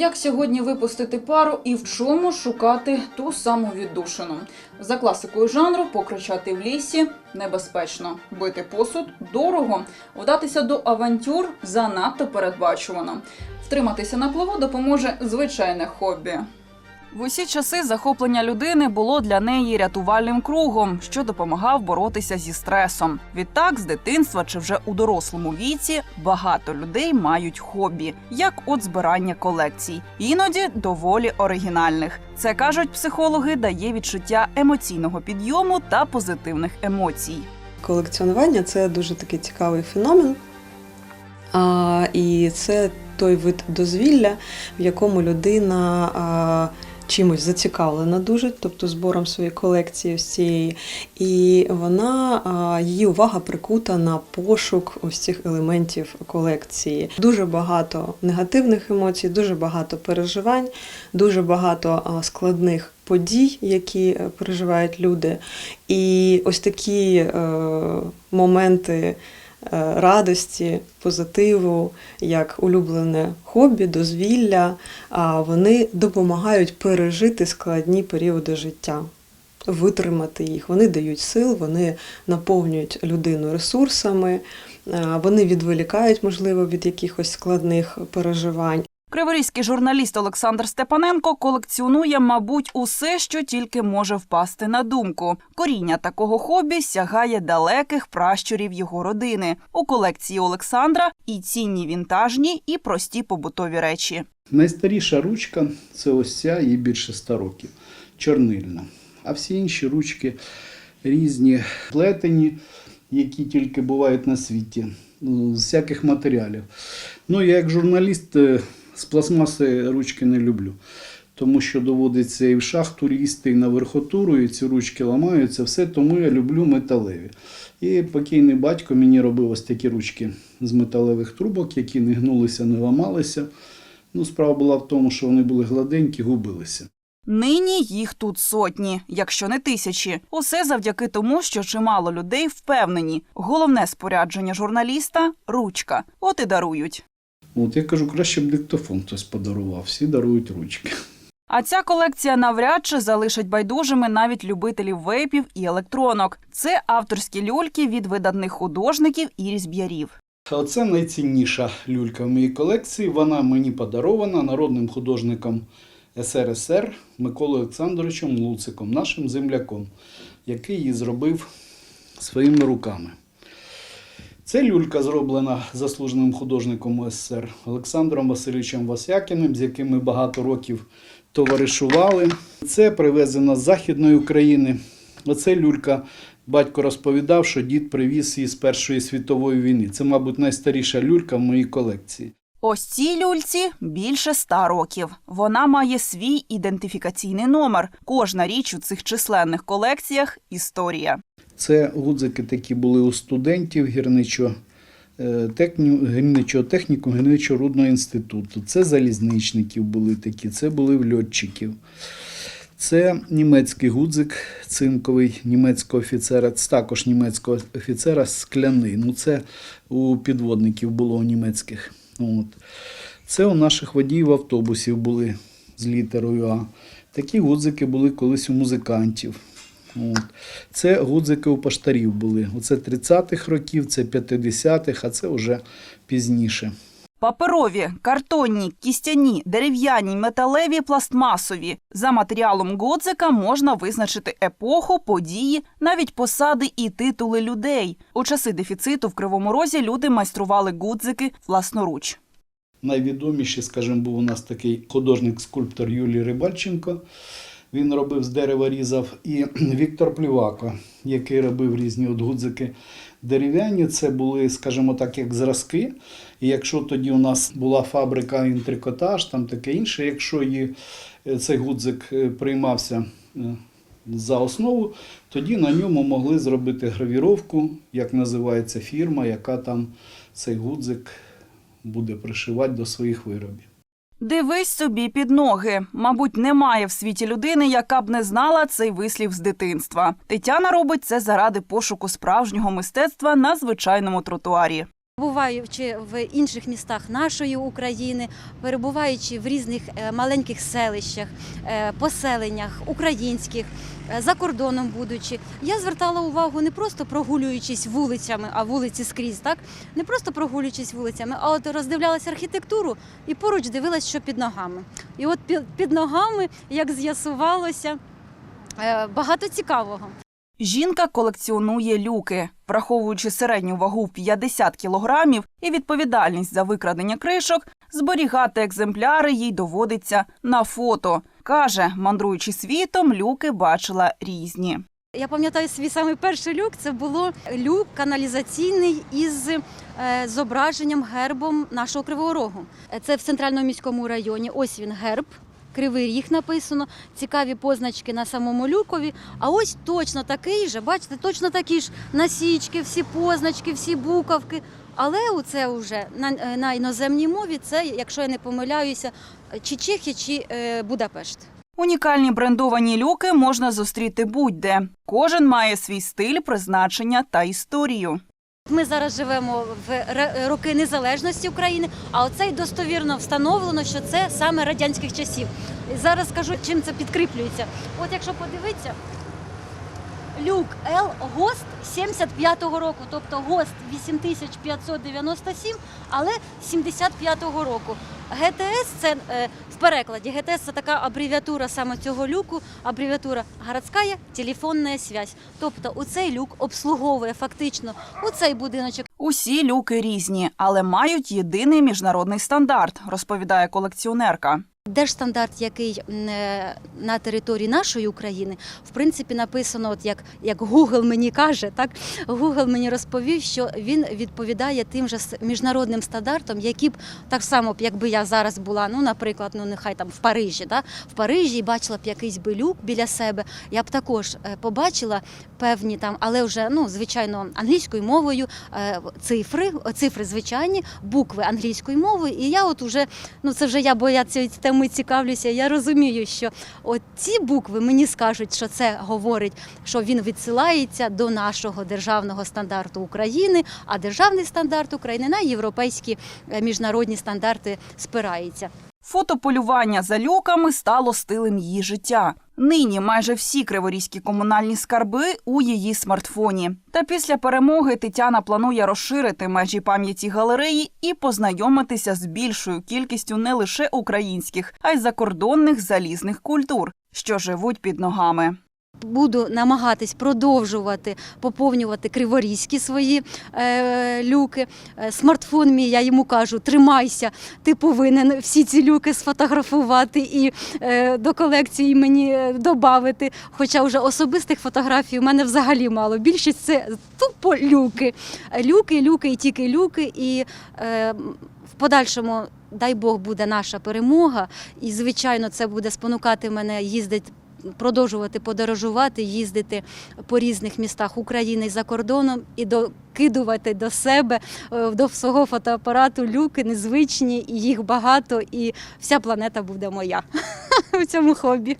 Як сьогодні випустити пару і в чому шукати ту саму віддушину? За класикою жанру покричати в лісі небезпечно, бити посуд дорого, вдатися до авантюр занадто передбачувано. Втриматися на плаву допоможе звичайне хобі. В усі часи захоплення людини було для неї рятувальним кругом, що допомагав боротися зі стресом. Відтак, з дитинства чи вже у дорослому віці багато людей мають хобі, як от збирання колекцій, іноді доволі оригінальних. Це кажуть психологи, дає відчуття емоційного підйому та позитивних емоцій. Колекціонування це дуже такий цікавий феномен. А, і це той вид дозвілля, в якому людина а, чимось зацікавлена дуже, тобто збором своєї колекції ось цієї. І вона, її увага прикута на пошук ось цих елементів колекції. Дуже багато негативних емоцій, дуже багато переживань, дуже багато складних подій, які е, переживають люди. І ось такі е, моменти радості, позитиву, як улюблене хобі, дозвілля, а вони допомагають пережити складні періоди життя. Витримати їх, вони дають сил, вони наповнюють людину ресурсами, е, вони відволікають, можливо, від якихось складних переживань. Криворізький журналіст Олександр Степаненко колекціонує, мабуть, усе, що тільки може впасти на думку. Коріння такого хобі сягає далеких пращурів його родини. У колекції Олександра і цінні вінтажні, і прості побутові речі. Найстаріша ручка це ось ця, їй більше 100 років, чорнильна. А всі інші ручки різні, плетені, які тільки бувають на світі, з всяких матеріалів. Ну, я як журналіст е, з пластмаси ручки не люблю. Тому що доводиться і в шахту лізти, і на верхотуру, і ці ручки ламаються, все, тому я люблю металеві. І покійний батько мені робив ось такі ручки з металевих трубок, які не гнулися, не ламалися. Ну, справа була в тому, що вони були гладенькі, губилися. Нині їх тут сотні, якщо не тисячі. Усе завдяки тому, що чимало людей впевнені. Головне спорядження журналіста ручка. От і дарують. От я кажу, краще б диктофон хтось подарував, всі дарують ручки. А ця колекція навряд чи залишить байдужими навіть любителів вейпів і електронок. Це авторські люльки від видатних художників і різб'ярів. Оце найцінніша люлька в моїй колекції. Вона мені подарована народним художником СРСР Миколою Олександровичем Луциком, нашим земляком, який її зробив своїми руками. Це люлька зроблена заслуженим художником СССР Олександром Васильовичем Васякіним, з яким ми багато років товаришували. Це привезено з Західної України. Оце люлька. Батько розповідав, що дід привіз її з Першої світової війни. Це, мабуть, найстаріша люлька в моїй колекції. Ось цій люльці більше ста років. Вона має свій ідентифікаційний номер. Кожна річ у цих численних колекціях історія. Це гудзики такі були у студентів гірничо, е, гірничого техніку, гірничо-рудного інституту. Це залізничників були такі, це були в льотчиків. Це німецький гудзик цинковий німецького офіцера, це також німецького офіцера скляний. Ну, це у підводників було у німецьких. От. Це у наших водіїв автобусів були з літерою А. Такі гудзики були колись у музикантів. Це гудзики у поштарів були. Оце 30-х років, це 50-х, а це вже пізніше. Паперові, картонні, кістяні, дерев'яні, металеві, пластмасові. За матеріалом Годзика можна визначити епоху, події, навіть посади і титули людей. У часи дефіциту в Кривому Розі люди майстрували гудзики власноруч. Найвідоміший, скажімо, був у нас такий художник-скульптор Юлій Рибальченко. Він робив з дерева різав. І Віктор Плівако, який робив різні от гудзики дерев'яні. Це були, скажімо так, як зразки. І якщо тоді у нас була фабрика інтрикотаж, там таке інше, якщо її, е, цей гудзик е, приймався е, за основу, тоді на ньому могли зробити гравіровку, як називається фірма, яка там цей гудзик буде пришивати до своїх виробів. Дивись собі під ноги. Мабуть, немає в світі людини, яка б не знала цей вислів з дитинства. Тетяна робить це заради пошуку справжнього мистецтва на звичайному тротуарі. Буваючи в інших містах нашої України, перебуваючи в різних е, маленьких селищах, е, поселеннях українських, е, за кордоном будучи, я звертала увагу не просто прогулюючись вулицями, а вулиці скрізь, так не просто прогулюючись вулицями, а от роздивлялася архітектуру і поруч дивилась, що під ногами. І от під, ногами, як з'ясувалося, багато цікавого. Жінка колекціонує люки, враховуючи середню вагу в 50 кілограмів і відповідальність за викрадення кришок, зберігати екземпляри їй доводиться на фото. Каже, мандруючи світом, люки бачила різні. Я пам'ятаю свій самий перший люк. Це було люк каналізаційний із е, зображенням гербом нашого Кривого Рогу. Це в центральному міському районі. Ось він герб. Кривий ріг написано, цікаві позначки на самому люкові. А ось точно такий же, бачите, точно такі ж насічки, всі позначки, всі буковки. Але це вже на, е, на іноземній мові, це, якщо я не помиляюся, чи Чехія, чи е, Будапешт. Унікальні брендовані люки можна зустріти будь-де. Кожен має свій стиль, призначення та історію. Ми зараз живемо в роки незалежності України, а оцей достовірно встановлено, що це саме радянських часів. Зараз скажу, чим це підкріплюється. От якщо подивитися, люк Л ГОСТ 75-го року, тобто ГОСТ 8597, але 75-го року. ГТС це е, в перекладі. ГТС це така абревіатура саме цього люку, абревіатура городська телефонна связь. Тобто у цей люк обслуговує фактично у цей будиночок. Усі люки різні, але мають єдиний міжнародний стандарт, розповідає колекціонерка. Держстандарт, який е, на території нашої України, в принципі, написано, от як, як Google мені каже, так Google мені розповів, що він відповідає тим же міжнародним стандартам, які б так само, якби я зараз була, ну, наприклад, ну нехай там в Парижі, да, в Парижі і бачила б якийсь би люк біля себе, я б також е, побачила певні там, але вже ну звичайно англійською мовою е, цифри, цифри звичайні, букви англійською мовою. І я от уже ну це вже я, бо я цією темою цікавлюся. Я розумію, що от ці букви мені скажуть, що це говорить, що він відсилається до нашого державного стандарту України, а державний стандарт України на європейські е, міжнародні стандарти спирається. Фотополювання за люками стало стилем її життя. Нині майже всі криворізькі комунальні скарби у її смартфоні. Та після перемоги Тетяна планує розширити межі пам'яті галереї і познайомитися з більшою кількістю не лише українських, а й закордонних залізних культур, що живуть під ногами. Буду намагатись продовжувати поповнювати криворізькі свої е, люки. Е, смартфон мій, я йому кажу, тримайся, ти повинен всі ці люки сфотографувати і е, до колекції мені е, додати. Хоча вже особистих фотографій у мене взагалі мало. Більшість це тупо люки. Люки, люки і тільки люки. І е, в подальшому, дай Бог, буде наша перемога. І, звичайно, це буде спонукати мене їздити продовжувати подорожувати, їздити по різних містах України і за кордоном і докидувати до себе е, до свого фотоапарату люки незвичні, і їх багато, і вся планета буде моя в цьому хобі.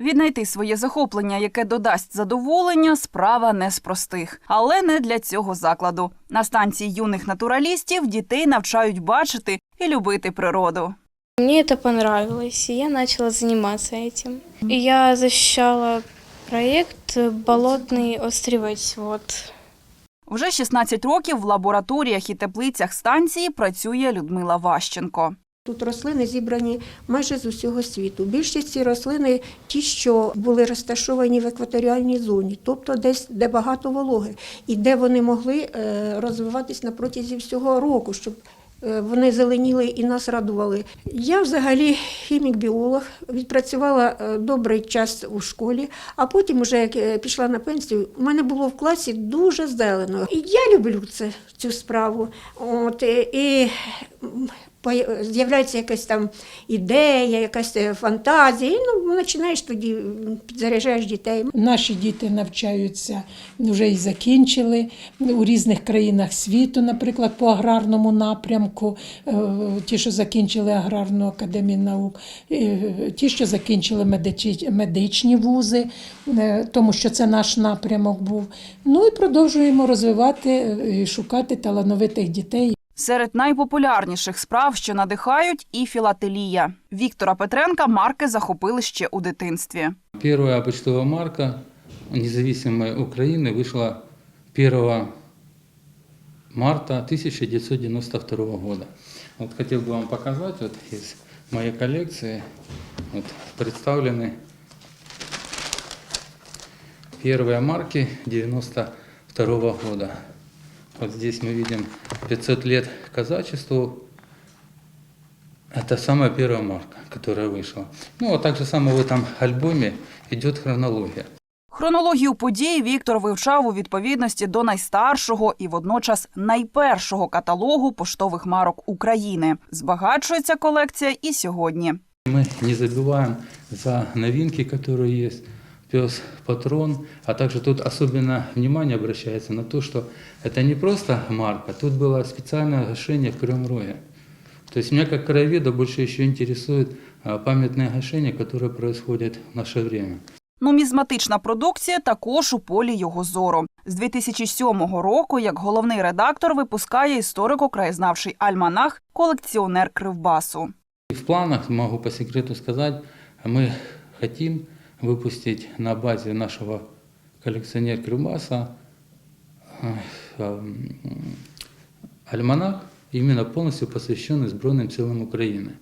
Віднайти своє захоплення, яке додасть задоволення, справа не з простих, але не для цього закладу. На станції юних натуралістів дітей навчають бачити і любити природу. Мне это понравилось, и я начала заниматься этим. И я защищала проект «Болотный острівець». Вот. Вже 16 років в лабораторіях і теплицях станції працює Людмила Ващенко. Тут рослини зібрані майже з усього світу. Більшість ці рослини ті, що були розташовані в екваторіальній зоні, тобто десь де багато вологи, і де вони могли е, розвиватись на протязі всього року, щоб е, вони зеленіли і нас радували. Я взагалі хімік-біолог, відпрацювала е, добрий час у школі, а потім, вже як е, пішла на пенсію, у мене було в класі дуже зелено. І я люблю це, цю справу. От, е, і з'являється якась там ідея, якась е, фантазія, і ну, починаєш тоді, підзаряджаєш дітей. Наші діти навчаються вже і закінчили у різних країнах світу, наприклад, по аграрному напрямку. Е, Ті, що закінчили аграрну академію наук, е, ті, що закінчили медичні вузи, тому що це наш напрямок був. Ну і продовжуємо розвивати і шукати талановитих дітей. Серед найпопулярніших справ, що надихають, і філателія. Віктора Петренка марки захопили ще у дитинстві. Первая почтовая марка независимой Украины вышла 1 марта 1992 года. Вот хотел бы вам показать, вот из моей коллекции вот представлены первые марки 92 года. Вот здесь мы видим 500 лет казачеству, это самая первая марка, которая вышла. Ну, а также само в этом альбоме идет хронология. Хронологію подій Віктор вивчав у відповідності до найстаршого і водночас найпершого каталогу поштових марок України. Збагачується колекція і сьогодні. Мы не забываем за новинки, которые есть. Пес Патрон, а также тут особенно внимание обращается на то, что это не просто марка, тут было специальное гашение в Кривом Роге. То есть меня как краеведа больше еще интересует а, памятные гашения, которые происходят в наше время. Нумізматична продукція також у полі його зору. З 2007 року, як головний редактор, випускає історико-краєзнавчий альманах колекціонер Кривбасу. И В планах, могу по секрету сказать, мы хотим выпустить на базе нашего коллекционера Крымаса э, э, альманах, именно полностью посвященный Сбройным силам Украины.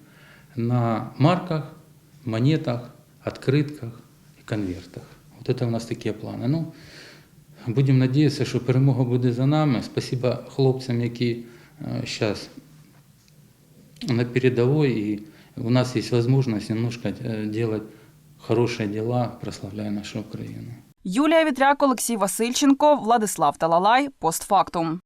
На марках, монетах, открытках и конвертах. Вот это у нас такие планы. Ну, будем надеяться, що перемога буде за нами. Спасибо хлопцям, які зараз на передовой, и у нас есть возможность немножко э, делать хорошие дела, прославляя нашу Україну. Юлія Вітряк, Олексій Васильченко, Владислав Талалай. Постфактум.